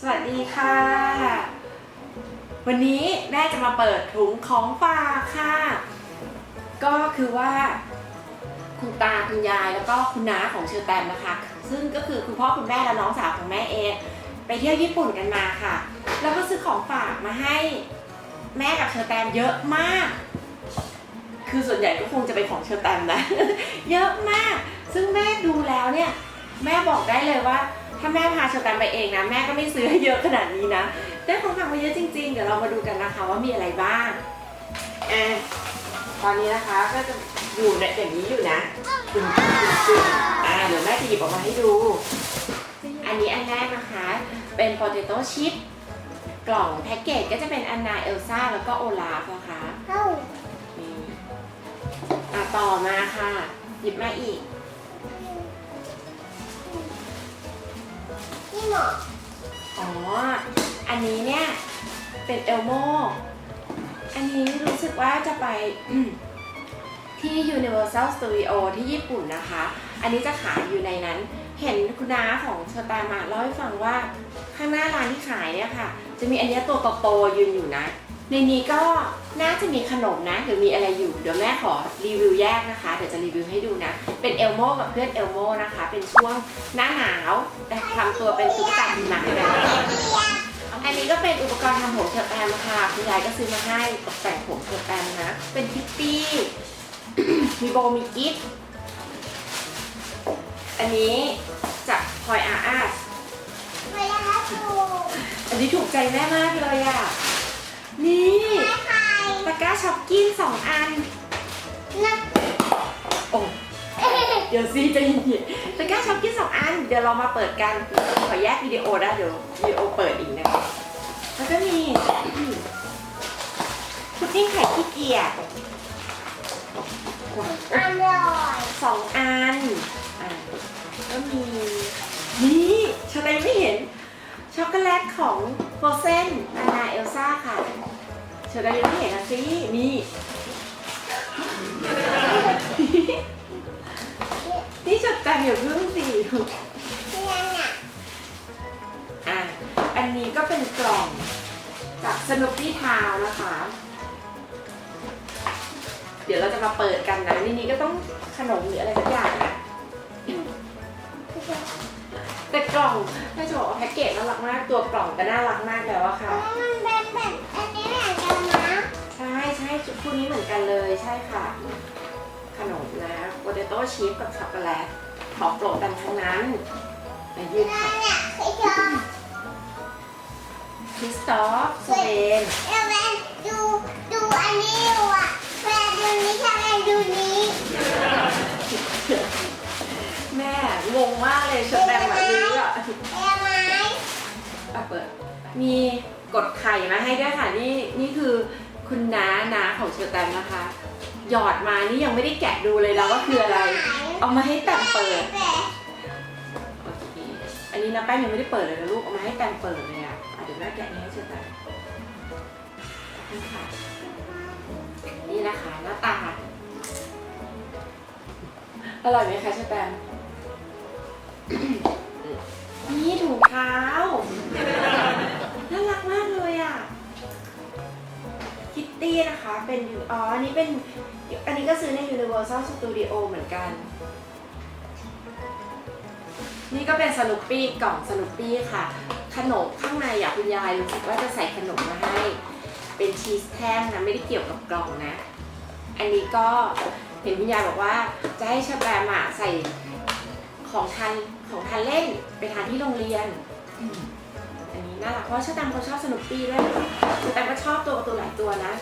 สวัสดีค่ะ วันนี้แม่จะมาเปิดถุงของฝากค่ะ ก็คือว่า คุณตาคุณยายแล้วก็คุณน้าของเชอร์แตมนะคะ ซึ่งก็คือคุณพ่อคุณแม่และน้องสาวของแม่เองไปเที่ยวญี่ปุ่นกันมาค่ะ แล้วก็ซื้อของฝากมาให้แม่กับเชอร์แตมเยอะมาก คือส่วนใหญ่ก็คงจะเป็นของเชอร์แตมนะ เยอะมาก ซึ่งแม่ดูแล้วเนี่ย แม่บอกได้เลยว่า ถ้าแม่พาเชอร์แตมไปเองนะ แม่ก็ไม่ซื้อให้เยอะขนาดนี้นะ ได้ของฝากมาเยอะจริง ๆ เดี๋ยวเรามาดูกันนะคะว่ามีอะไรบ้างอะตอนนี้นะคะก็จะอยู่ในอย่างนี้อยู่นะตึงๆตึงอ่าเดี๋ยวแม่จะหยิบออกมาให้ดู อันนี้อันแรกนะคะ เป็น potato chip กล่องแพ็กเกจก็จะเป็นอันนาเอลซ่าแล้วก็โอลาฟนะคะนี่อะต่อมาค่ะ หยิบมาอีก ออ๋อ อันนี้เนี่ยเป็นเอลโม อันนี้รู้สึกว่าจะไปที่ Universal Studio ที่ญี่ปุ่นนะคะ อันนี้จะขายอยู่ในนั้น เห็นคุณน้าของเชอตามาเล่าให้ฟังว่าข้างหน้าร้านที่ขายเนี่ยค่ะ จะมีอันนี้ตัวโตๆยืนอยู่นะ ในนี้ก็น่าจะมีขนมนะหรือมีอะไรอยู่ เดี๋ยวแม่ขอรีวิวแยกนะคะ เดี๋ยวจะรีวิวให้ดูนะ เป็นเอลโมกับเพื่อนเอลโมนะคะ เป็นช่วงหน้าหนาวแต่ทำตัวเป็นตุ๊กตาหิมะแบบนี้อันนี้ก็เป็นอุปกรณ์ทำผมเชอร์แตมค่ะคุณยายก็ซื้อมาให้ตกแต่งผมเชอร์แตมนะ เป็นคิตตี้ มีโบมีกิฟต์อันนี้จากพอยอาร์อาร์เวลาครับครูอันนี้ถูกใจแม่มากเลยอะ นี่ แม่ใคร ตะกร้า ช็อปกิ้นสองอันนักโอ้เดี๋ยวซีจะยินตะกร้าช็อปกิ้นสองอัน เดี๋ยวเรามาเปิดกัน ขอแยกวิดีโอได้เดี๋ยววิดีโอเปิดอีกนะคะแล้วก็มีพุดดิ้งไข่ขี้เกียจอร่อยสองอันอะก็มีนี่ชาไดไม่เห็น ช็อกโกแลตของโฟเซนอานาเอลซ่าค่ะ ชาไดยังไม่เห็นนะสินี่ นี่จดจำอย่าเพิ่งสิอนอะอะ อันนี้ก็เป็นกล่องจากสนุปปี้ทาวนะคะ เดี๋ยวเราจะมาเปิดกันนะในนี้ก็ต้องขนมหรืออะไรสักอย่างนะแต่กล่องถ้าจะบอกว่าแพ็กเกจน่ารักมาก ตัวกล่องก็น่ารักมากแล้วอะค่ะ คู่นี้เหมือนกันเลยใช่ค่ะ ขนมนะโปเตโต้ชีสกับช็อกโกแลตของโปรดกันทั้งนั้นมายืดนั่ค่ะนเนี่ยคือชอบคริสตอฟสเวนเอเวนดูดูอันนี้อยู่อะเวลาดูนี้ทำไมดูนี้ แม่งงมากเลยชุดแดงแบบนี้อะเอไหมอะเปิดมีกดไข่มาให้ด้วยค่ะ นี่นี่คือ คุณน้าน้าของเชอร์แตมนะคะ หยอดมานี่ยังไม่ได้แกะดูเลยนะว่าคืออะไร เอามาให้แตมเปิดโอเคอันนี้นะแป้งยังไม่ได้เปิดเลยนะลูกเอามาให้แตมเปิดเลยอะอะเดี๋ยวแม่แกะนี้ให้เชอแตมนี่ค่ะนี่นะคะหน้าตาอร่อยไหมคะเชอแตมนี่ถุงเท้าี้นะคะ เป็นอ๋ออันนี้เป็น อันนี้ก็ซื้อใน Universal Studio เหมือนกัน นี่ก็เป็นสนุปปี้กล่องสนุปปี้ค่ะ ขนมข้างในอยากคุณยายรู้สึกว่าจะใส่ขนมมาให้ เป็นชีสแท่งนะ ไม่ได้เกี่ยวกับกล่องนะ อันนี้ก็เห็นคุณยายบอกว่าจะให้ชาแบมอะใส่ของทานของทานเล่นไปทานที่โรงเรียน นนี้น่ารักเพราะชาแตมเขาชอบสนุปปี้ด้วยค่ะชาแตมก็ชอบตัวการ์ตูนหลายตัวนะ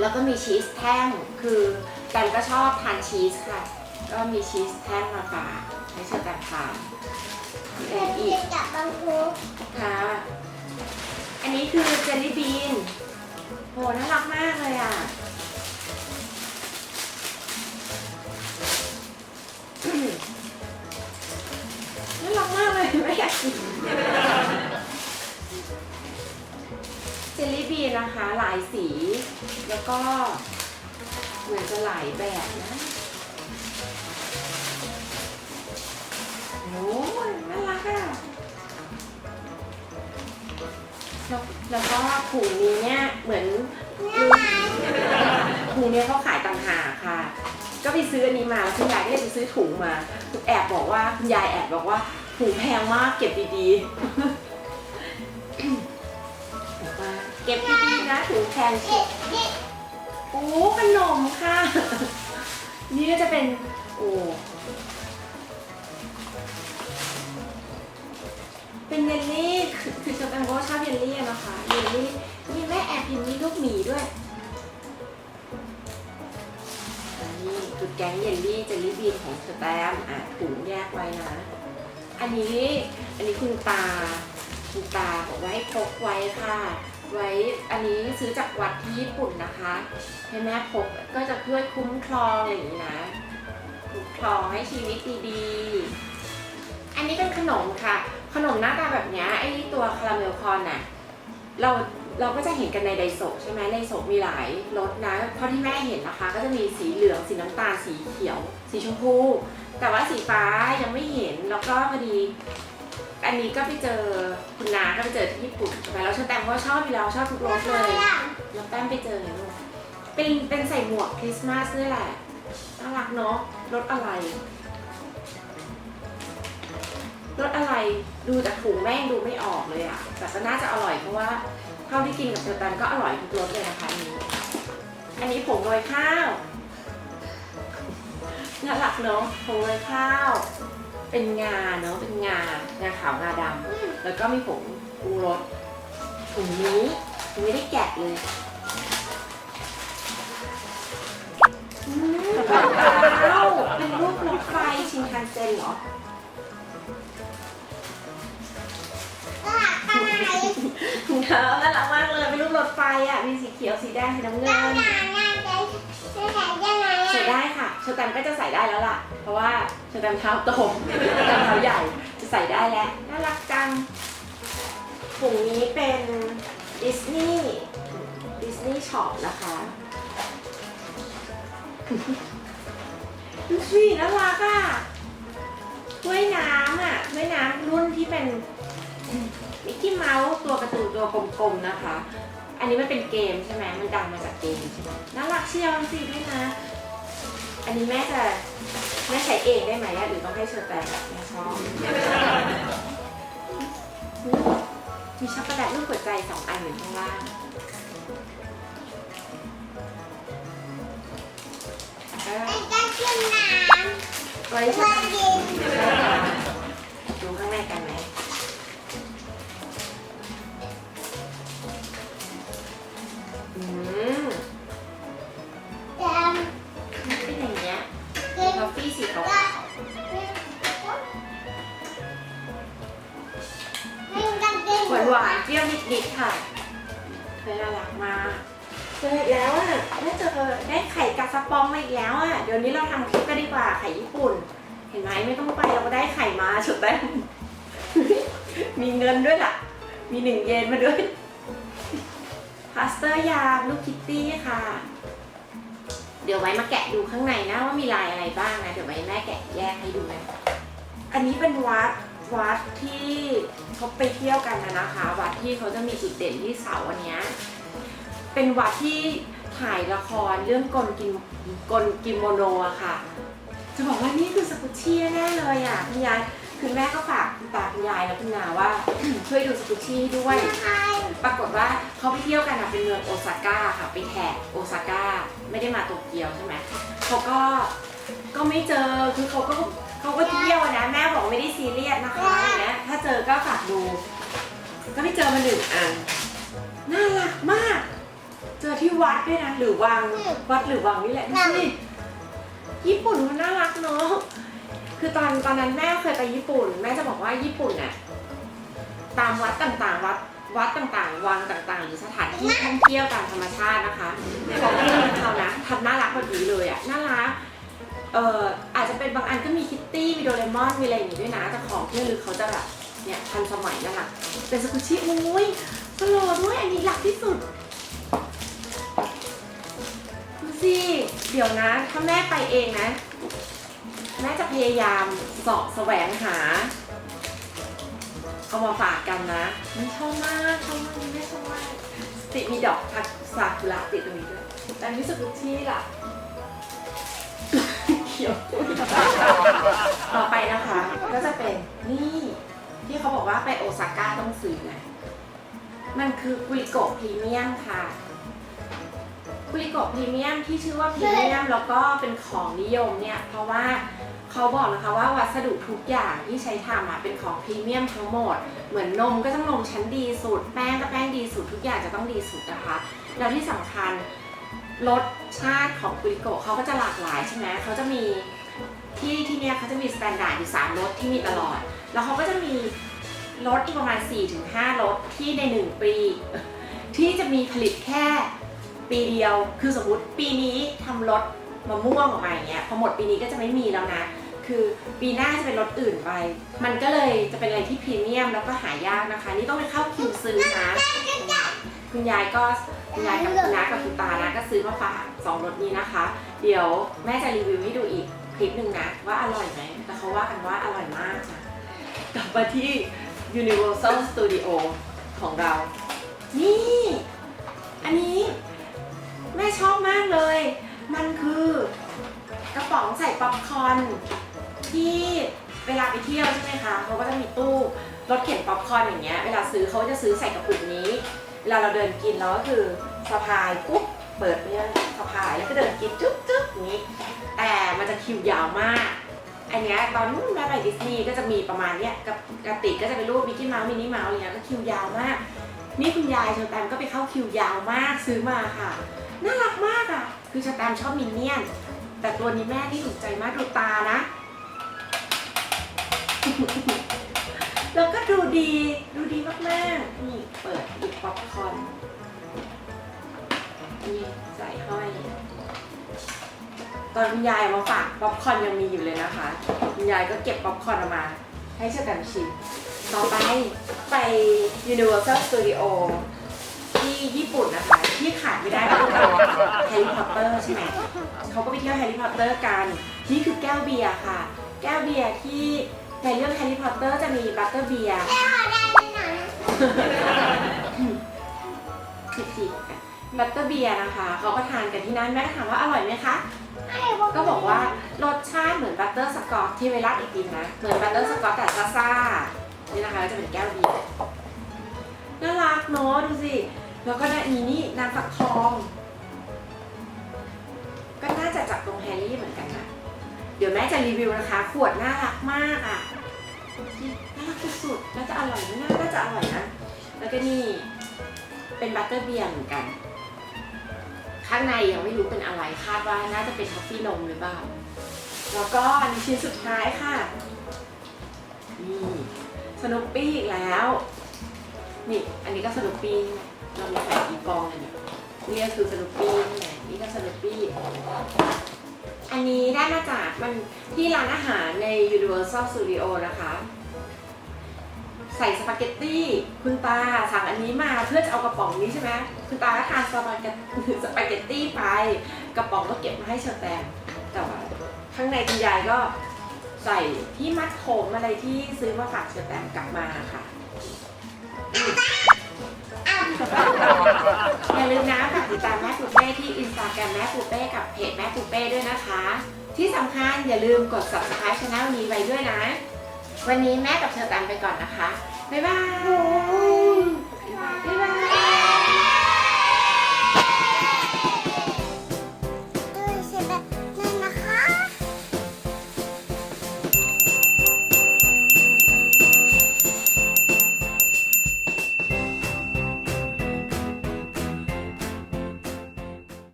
แล้วก็มีชีสแท่งคือแตมก็ชอบทานชีสค่ะ ก็มีชีสแท่งมาฝากให้เชอแตมทานมีอะไรเป็นอีกกับบางครูค่ะ อันนี้คือเจลลี่บีนโหน่ารักมากเลยอะน่ารักมากเลยไม่อยากกิน เจลลี่บีนะคะหลายสี แล้วก็เหมือนจะหลายแบบนะโอ้ยน่ารักอะแล้วก็ถุงนี้เนี่ยเหมือนถุงเนี้ยเขาขายต่างหากค่ะ ก็ไปซื้ออันนี้มาแล้วคุณยายก็เลยไปซื้อถุงมาแอบบอกว่าคุณยายแอบบอกว่า ถุงแพงมากเก็บดีๆบอกว่าเก็บดีๆนะถุงแพงเชียวนี่โอ้ขนมค่ะ นี่ก็จะเป็นโอ้เป็นเยลลี่คือคือชอบแตงโมชอบเยลลี่อะนะคะเยลลี่นี่แม่แอบเห็นมีลูกหมีด้วยอันนี่คือแก๊งเยลลี่เจลลี่บีนของสแตมป์อะถุงแยกไว้นะ อันนี้อันนี้คุณตาคุณตาบอกว่าให้พกไว้ค่ะ ไว้อันนี้ซื้อจากวัดที่ญี่ปุ่นนะคะให้แม่พกก็จะเพื่อคุ้มครองอย่างนี้นะคุ้มครองให้ชีวิตดีๆ อันนี้เป็นขนมค่ะ ขนมหน้าตาแบบเนี้ยไอ้ตัวคาราเมลคอนน่ะเรา เราก็จะเห็นกันในไดโซะใช่ไหมไดโซะมีหลายรสนะเท่าที่แม่เห็นนะคะ ก็จะมีสีเหลืองสีน้ำตาลสีเขียว สีชมพู แต่ว่าสีฟ้ายังไม่เห็นแล้วก็พอดีอันนี้ก็ไปเจอคุณนาก็ไปเจอที่ญี่ปุ่นใช่ไหมแล้วชอแตมว่าชอบอยู่แล้วชอบทุกรสเลยแล้วแป้งไปเจอไงลูกเป็นเป็นใส่หมวกคริสต์มาสด้วยแหละน่ารักเนาะรถอะไรรถอะไรดูจากถุงแม่งดูไม่ออกเลยอะแต่ก็น่าจะอร่อยเพราะว่า เท่าที่กินกับเจอตันก็อร่อยทุกรสเลยนะคะอันนี้ อันนี้ผงโรยข้าวน่ารักเนาะผงโรยข้าว เป็นงาเนาะเป็นงางาขาวงาดำแล้วก็มีผงปรุงรสถุงนี้ยังไม่ได้แกะเลยอืมว้าวเป็นรูปรถไฟชินคันเซ็นเหรอ ถุงเท้าน่ารักมากเลยเป็นรูปรถไฟอะมีสีเขียวสีแดงสีน้ำเงินใส่ได้ค่ะเชอแตมก็จะใส่ได้แล้วล่ะ เพราะว่าเชอแตมเท้าโตเชอแตมเท้าใหญ่จะใส่ได้แล้วน่ารักจังถุงนี้เป็นดิสนีย์ดิสนีย์ช็อปนะคะดูสิน่ารักอะถ้วยน้ำอะถ้วยน้ำรุ่นที่เป็น มิกกี้เมาส์ตัวการ์ตูนตัวกลมๆนะคะ อันนี้มันเป็นเกมใช่ไหมมันดังมาจากเกมใช่ไหมน่ารักเชียวสิด้วยนะ อันนี้แม่จะแม่ใช้เองได้ไหมอะหรือต้องให้เชอร์แตมแม่ชอบมีช็อกโกแลตรูปหัวใจสองอันอยู่ข้างล่างแล้วก็มันจะขึ้นน้ไว้ำใช้เพื่อดินดูข้างในกัน อืมแต่มันเป็นอย่างเงี้ยกินทอฟฟี่สีขาวหวานหวานๆเปรี้ยวนิดๆค่ะเธอน่ารักมากเจออีกแล้วอะได้เจอได้ไข่กาสปองมาอีกแล้วอะ เดี๋ยวนี้เราทำคลิปกันดีกว่าไข่ญี่ปุ่น เห็นไหมไม่ต้องไปเราก็ได้ไข่มาสุดแต้มีเงินด้วยล่ะ มีหนึ่งเยนมาด้วย พาสเตอร์ยามลูกคิตตี้ค่ะ เดี๋ยวไว้มาแกะดูข้างในนะว่ามีลายอะไรบ้างนะ เดี๋ยวไว้แม่แกะแยกให้ดูนะ อันนี้เป็นวัดวัดที่เขาไปเที่ยวกันนะนะคะ วัดที่เขาจะมีจุดเด่นที่เสาอันเนี้ยเป็นวัดที่ถ่ายละครเรื่องกลกิมกลกิโมโนอะค่ะ จะบอกว่านี่คือสกุชชี่แน่เลยอะคุณยาย คือแม่ก็ฝากคุณตาคุณยายและคุณนาว่า ช่วยดูสกุชชี่ด้วยใช่ปรากฏว่าเขาไปเที่ยวกันอะเป็นเมืองโอซาก้าค่ะ ไปแถบโอซาก้าไม่ได้มาโตเกียวใช่ไหมเขาก็ก็ไม่เจอคือเขาก็เขาก็เที่ยวอะนะแม่บอกไม่ได้ซีเรียสนะคะอย่างเงี้ยถ้าเจอก็ฝากดู ก็ไม่เจอมาหนึ่งอันน่ารักมาก เจอที่วัดด้วยนะหรือวังวัดหรือวังนี่แหละดูสิญี่ปุ่นมันน่ารักเนาะ คือตอนตอนนั้นแม่เคยไปญี่ปุ่น แม่จะบอกว่าญี่ปุ่นน่ะตามวัดต่างๆ วัดวัดต่างๆ วังต่างๆหรือสถานที่ท่องเที่ยวตามธรรมชาตินะคะของที่นี่เขานะทำน่ารักแบบนี้เลยอะน่ารักเอ่ออาจจะเป็นบางอันก็มีคิตตี้มีโดเรมอนมีอะไรอย่างงี้ด้วยนะแต่ของที่ระลึกเขาจะแบบเนี่ยทันสมัยนะคะเป็นสกุชิอุ้ยสโลว์ด้วยอันนี้หลักที่สุดดูสิเดี๋ยวนะ ถ้าแม่ไปเองนะ แม่จะพยายามเสาะแสวงหา เอามาฝากกันนะ มันชอบมากชอบมากไม่ชอบมากติดมีดอกทักซากุระติดตรงนี้ด้วย แต่มิสุกุชิล่ะเขียว ต่อไปนะคะ ก็จะเป็นนี่ ที่เขาบอกว่าไปโอซาก้าต้องซื้อนะมันคือกุริโกะพรีเมียมค่ะกุ ริโกพรีเมียมที่ชื่อว่าพรีเมียมแล้วก็เป็นของนิยมเนี่ยเพราะว่าเขาบอกนะคะว่าวัสดุทุกอย่างที่ใช้ทำอะเป็นของพรีเมียมทั้งหมด เหมือนนมก็ต้องนมชั้นดีสุด แป้งก็แป้งดีสุด ทุกอย่างจะต้องดีสุดนะคะ แล้วที่สำคัญรสชาติของกุริโกเขาก็จะหลากหลายใช่ไหมเขาจะมีที่ที่เนี่ยเขาจะมีสแตนดาร์ดอยู่3รสที่มีตลอด แล้วเขาก็จะมีรสอีกประมาณ 4-5รสที่ใน 1 ปี ที่จะมีผลิตแค่ ปีเดียว คือสมมติปีนี้ทำรสมะม่วงออกมาอย่างเงี้ยพอหมดปีนี้ก็จะไม่มีแล้วนะ คือปีหน้าจะเป็นรสอื่นไป มันก็เลยจะเป็นอะไรที่พรีเมียมแล้วก็หายากนะคะ นี่ต้องไปเข้าคิวซื้อนะ คุณยายก็คุณยายกับคุณน้ากับคุณตานะก็ซื้อมาฝากสองรสนี้นะคะ เดี๋ยวแม่จะรีวิวให้ดูอีกคลิปหนึ่งนะ ว่าอร่อยไหมแต่เขาว่ากันว่าอร่อยมากนะกลับมาที่ Universal Studio ของเรา นี่ อันนี้ แม่ชอบมากเลย มันคือกระป๋องใส่ป๊อปคอร์นที่เวลาไปเที่ยวใช่ไหมคะเขาก็จะมีตู้รถเข็นป๊อปคอร์นอย่างเงี้ยเวลาซื้อเขาจะซื้อใส่กระปุกนี้ เวลาเราเดินกินเราก็คือสะพายปุ๊บเปิดเนี่ยสะพายแล้วก็เดินกินจุ๊บจุ๊บอย่างนี้ แต่มันจะคิวยาวมาก อันเนี้ยตอนนู้นแม่ไปดิสนีย์ก็จะมีประมาณเนี้ยกับกระติกก็จะเป็นรูปมิกกี้เมาส์มินนี่เมาส์อะไรเงี้ยก็คิวยาวมาก นี่คุณยายเชอแตมก็ไปเข้าคิวยาวมากซื้อมาค่ะ น่ารักมากอะ คือชอแตมชอบมินเนี่ยน แต่ตัวนี้แม่ที่ถูกใจมากดูตานะ แล้วก็ดูดี ดูดีมากๆ นี่เปิดหยิบป๊อปคอร์นนี่ใส่ห้อย ตอนคุณยายเอามาฝากป๊อปคอร์นยังมีอยู่เลยนะคะคุณยายก็เก็บป๊อปคอร์นออกมา ให้ชอแตมชิมต่อไปไป Universal Studio ญี่ปุ่นนะคะที่ขาดไม่ได้ก็คือแฮร์รี่พอตเตอร์ใช่ไหมเขาก็ไปเที่ยวแฮร์รี่พอตเตอร์กัน นี่คือแก้วเบียร์ค่ะ แก้วเบียร์ที่ในเรื่องแฮร์รี่พอตเตอร์จะมีบัตเตอร์เบียร์แม่ขอได้ไหมน่อยนะสิบสี่กันบัตเตอร์เบียร์นะคะเขาก็ทานกันที่นั่นแม่ก็ถามว่าอร่อยไหมคะก็บอกว่ารสชาติเหมือนบัตเตอร์สกอตที่เวลาไอติมนะเหมือนบัตเตอร์สกอตแต่ซ่าๆนี่นะคะก็จะเป็นแก้วเบียร์น่ารักเนาะดูสิ แล้วก็นะนี่นี่น้ำฟักทอง ก็น่าจะจากตรงแฮร์รี่เหมือนกันนะเดี๋ยวแม่จะรีวิวนะคะ ขวดน่ารักมากอะน่ารักสุดๆน่าจะอร่อยนะน่าจะอร่อยนะ แล้วก็นี่เป็นบัตเตอร์เบียร์เหมือนกัน ข้างในยังไม่รู้เป็นอะไรคาดว่าน่าจะเป็นท็อฟฟี่นมหรือเปล่า แล้วก็มีชิ้นสุดท้ายค่ะนี่สนุปปี้อีกแล้ว นี่ อันนี้ก็สนุปปี้ เรามีแปะอีกองเลยเนี่ยนี่ก็คือสนุปปี้นี่ไงนี่ก็สนุปปี้ อันนี้ได้มาจากมันที่ร้านอาหารใน Universal Studio นะคะ ใส่สปาเกตตี้คุณตาสั่งอันนี้มาเพื่อจะเอากระป๋องนี้ใช่ไหมคุณตาก็ทานสปาเกตสปาเกตตี้ไป กระป๋องก็เก็บมาให้เชอแตมแต่ว่าข้างในคุณยายก็ใส่ที่มัดผมอะไรที่ซื้อมาฝากเชอแตมกลับมาค่ะ อย่าลืมนะฝากติดตามแม่ปูเป้ที่อินสตาแกรมแม่ปูเป้กับเพจแม่ปูเป้ด้วยนะคะ ที่สำคัญอย่าลืมกด subscribe ช anel นี้ไว้ด้วยนะ วันนี้แม่กับเธอตันไปก่อนนะคะ บ๊ายบาย บ๊ายบาย